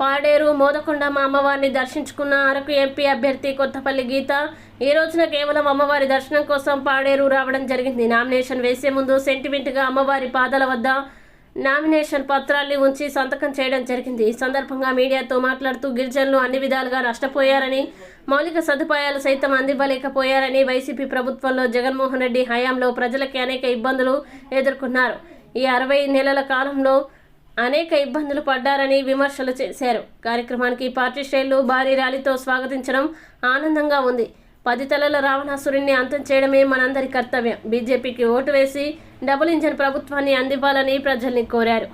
పాడేరు మోదకొండమ్మ అమ్మవారిని దర్శించుకున్న అరకు ఎంపీ అభ్యర్థి కొత్తపల్లి గీత. ఈ రోజున కేవలం అమ్మవారి దర్శనం కోసం పాడేరు రావడం జరిగింది. నామినేషన్ వేసే ముందు సెంటిమెంట్గా అమ్మవారి పాదాల వద్ద నామినేషన్ పత్రాల్ని ఉంచి సంతకం చేయడం జరిగింది. ఈ సందర్భంగా మీడియాతో మాట్లాడుతూ గిరిజనులు అన్ని విధాలుగా నష్టపోయారని మౌలిక సదుపాయాలు సైతం అందివ్వలేకపోయారని వైసీపీ ప్రభుత్వంలో జగన్మోహన్ రెడ్డి హయాంలో ప్రజలకి అనేక ఇబ్బందులు ఎదుర్కొన్నారు. ఈ అరవై నెలల కాలంలో అనేక ఇబ్బందులు పడ్డారని విమర్శలు చేశారు కార్యక్రమానికి పార్టీ శ్రేణులు భారీ ర్యాలీతో స్వాగతించడం ఆనందంగా ఉంది పది తలల రావణాసురుణ్ణి అంతం చేయడమే మనందరి కర్తవ్యం బీజేపీకి ఓటు వేసి డబుల్ ఇంజన్ ప్రభుత్వాన్ని అందివ్వాలని ప్రజల్ని కోరారు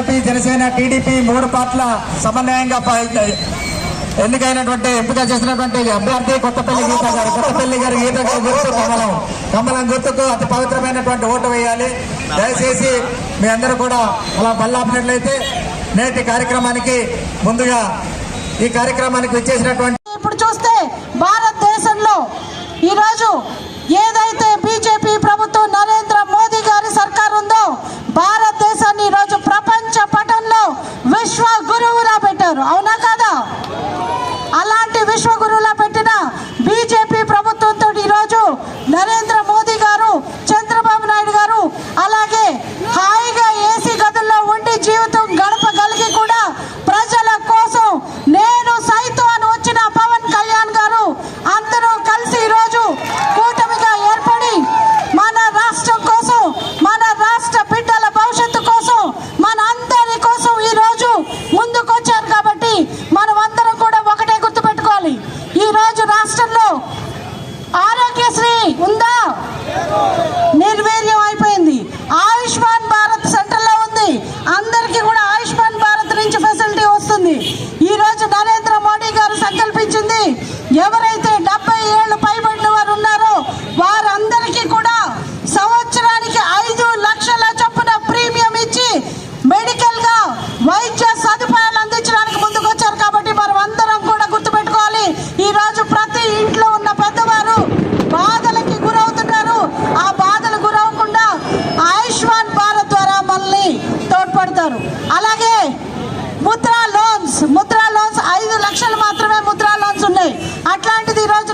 బీజేపీ జనసేన టీడీపీ మూడు పార్టీల సమన్వయంగా ఎన్నికైనటువంటి ఎంపిక చేసినటువంటి అభ్యర్థి కొత్తపల్లి గీత గారు కొత్తపల్లి గారు గీత గారు గుర్తు కమలం. కమలం గుర్తుకు అతి పవిత్రమైనటువంటి ఓటు వేయాలి. దయచేసి మీ అందరూ కూడా అలా బల్లాపినట్లయితే నేటి కార్యక్రమానికి ముందుగా ఈ కార్యక్రమానికి వచ్చేసినటువంటి ఇప్పుడు చూస్తే భారత్ Bravo! ముద్రా లోన్స్ ఐదు లక్షలు మాత్రమే ముద్రా లోన్స్ ఉన్నాయి. అట్లాంటిది ఈరోజు